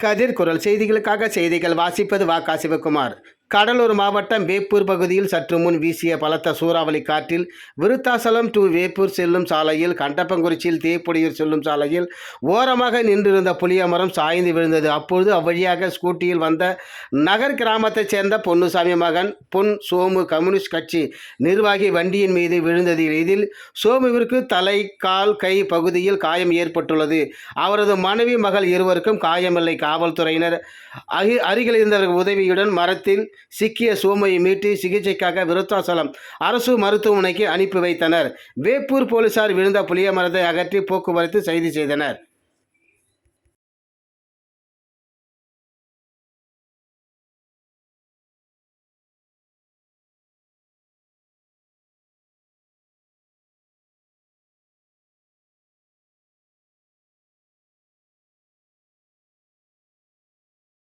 கதிர் குரல் செய்திகளுக்காக செய்திகள் வாசிப்பது வா சிவகுமார் கடலூர் மாவட்டம் வேப்பூர் பகுதியில் சற்று முன் வீசிய பலத்த சூறாவளி காற்றில் விருத்தாசலம் டு வேப்பூர் செல்லும் சாலையில் கண்டப்பங்குறிச்சியில் தேப்புடியூர் செல்லும் சாலையில் ஓரமாக நின்றிருந்த புளிய மரம் சாய்ந்து விழுந்தது. அப்பொழுது அவ்வழியாக ஸ்கூட்டியில் வந்த நகர் கிராமத்தைச் சேர்ந்த பொன்னுசாமி மகன் பொன் சோமு கம்யூனிஸ்ட் கட்சி நிர்வாகி வண்டியின் மீது விழுந்தது. இதில் சோமுவிற்கு தலை கால் கை பகுதியில் காயம் ஏற்பட்டுள்ளது. அவரது மனைவி மகள் இருவருக்கும் காயமில்லை. காவல்துறையினர் அருகில் இருந்தவர்கள் உதவியுடன் மரத்தில் சிக்கிய சோமையை மீட்டு சிகிச்சைக்காக விருத்தாசலம் அரசு மருத்துவமனைக்கு அனுப்பி வைத்தனர். வேப்பூர் போலீசார் விழுந்த புளிய மரத்தை அகற்றி போக்குவரத்து செய்து செய்தனர்.